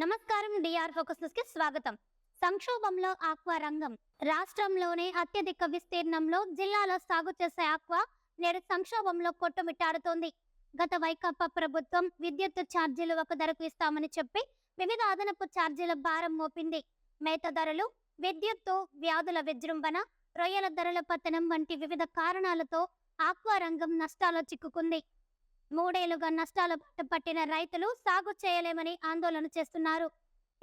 నమస్కారం DR focus న్యూస్కి స్వాగతం. సంక్షోభంలో ఆక్వా రంగం. రాష్ట్రంలోనే అత్యధిక విస్తీర్ణంలో జిల్లాలో సాగు చేసే ఆక్వా నేడు సంక్షోభంలో కొట్టుమిట్టాడుతోంది. గత వైకాపా ప్రభుత్వం విద్యుత్ ఛార్జీలు ఒక ధరకు ఇస్తామని చెప్పి వివిధ అదనపు ఛార్జీల భారం మోపింది. మేత ధరలు విద్యుత్తు వ్యాధుల విజృంభణ రొయ్యల ధరల పతనం వంటి వివిధ కారణాలతో ఆక్వా రంగం నష్టాల్లో చిక్కుకుంది. మూడేళ్ళుగా నష్టాలు పట్టిన రైతులు సాగు చేయలేమని ఆందోళన చేస్తున్నారు.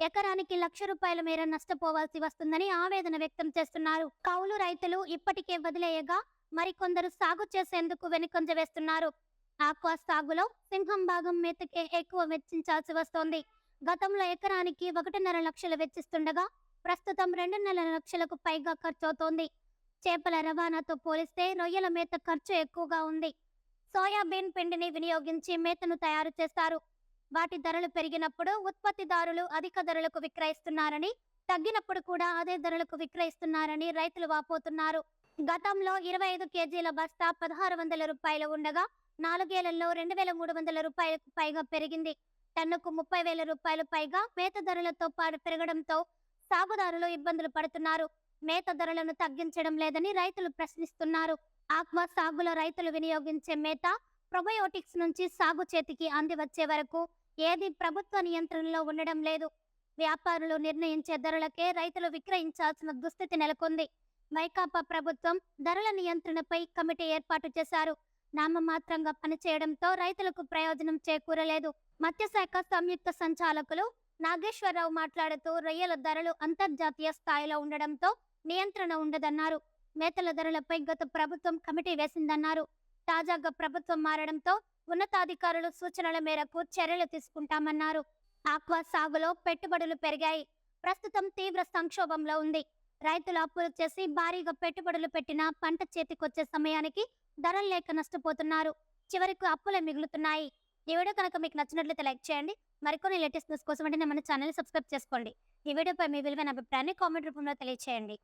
ఎకరానికి లక్ష రూపాయల మేర నష్టపోవాల్సి వస్తుందని ఆవేదన వ్యక్తం చేస్తున్నారు. కౌలు రైతులు ఇప్పటికే వదిలేయగా మరికొందరు సాగు చేసేందుకు వెనుకొంజ వేస్తున్నారు. ఆక్వా సాగులో సింహం భాగం మేతకే ఎక్కువ వెచ్చించాల్సి వస్తోంది. గతంలో ఎకరానికి ఒకటిన్నర లక్షలు వెచ్చిస్తుండగా ప్రస్తుతం రెండున్నర లక్షలకు పైగా ఖర్చు అవుతోంది చేపల రవాణాతో పోలిస్తే రొయ్యల మేత ఖర్చు ఎక్కువగా ఉంది. సోయాబీన్ పిండిని వినియోగించి మేతను తయారు చేస్తారు. వాటి ధరలు పెరిగినప్పుడు ఉత్పత్తిదారులు అధిక ధరలకు విక్రయిస్తున్నారని తగ్గినప్పుడు కూడా అదే ధరలకు విక్రయిస్తున్నారని రైతులు వాపోతున్నారు. గతంలో ఇరవై ఐదు కేజీల బస్తా పదహారు వందల రూపాయలు ఉండగా నాలుగేళ్ళలో రెండు వేల మూడు వందల రూపాయలకు పైగా పెరిగింది. టన్నుకు ముప్పై వేల రూపాయలు పైగా మేత ధరలతో పాటు పెరగడంతో సాగుదారులు ఇబ్బందులు పడుతున్నారు. మేత ధరలను తగ్గించడం లేదని రైతులు ప్రశ్నిస్తున్నారు. ఆక్వా సాగులో రైతులు వినియోగించే మేత ప్రొబయోటిక్స్ నుంచి సాగు చేతికి అంది వచ్చే వరకు ఏది ప్రభుత్వ నియంత్రణలో ఉండడం లేదు. వ్యాపారులు నిర్ణయించే ధరలకే రైతులు విక్రయించాల్సిన దుస్థితి నెలకొంది. వైకాపా ప్రభుత్వం ధరల నియంత్రణపై కమిటీ ఏర్పాటు చేశారు. నామమాత్రంగా పనిచేయడంతో రైతులకు ప్రయోజనం చేకూరలేదు. మత్స్యశాఖ సంయుక్త సంచాలకులు నాగేశ్వరరావు మాట్లాడుతూ రొయ్యల ధరలు అంతర్జాతీయ స్థాయిలో ఉండడంతో నియంత్రణ ఉండదన్నారు. మేతల ధరలపై గత ప్రభుత్వం కమిటీ వేసిందన్నారు. తాజాగా ప్రభుత్వం మారడంతో ఉన్నతాధికారులు సూచనల మేరకు చర్యలు తీసుకుంటామన్నారు. ఆక్వా సాగులో పెట్టుబడులు పెరిగాయి. ప్రస్తుతం తీవ్ర సంక్షోభంలో ఉంది. రైతులు అప్పులు చేసి భారీగా పెట్టుబడులు పెట్టినా పంట చేతికొచ్చే సమయానికి ధరలు లేక నష్టపోతున్నారు. చివరికి అప్పులే మిగులుతున్నాయి. ఈ వీడియో కనుక మీకు నచ్చినట్లయితే లైక్ చేయండి. మరికొన్ని లేటెస్ట్ న్యూస్ కోసం వెంటనే మన ఛానల్ సబ్స్క్రైబ్ చేసుకోండి. ఈ వీడియోపై మీ విలువైన అభిప్రాయాన్ని కామెంట్ రూపంలో తెలియచేయండి.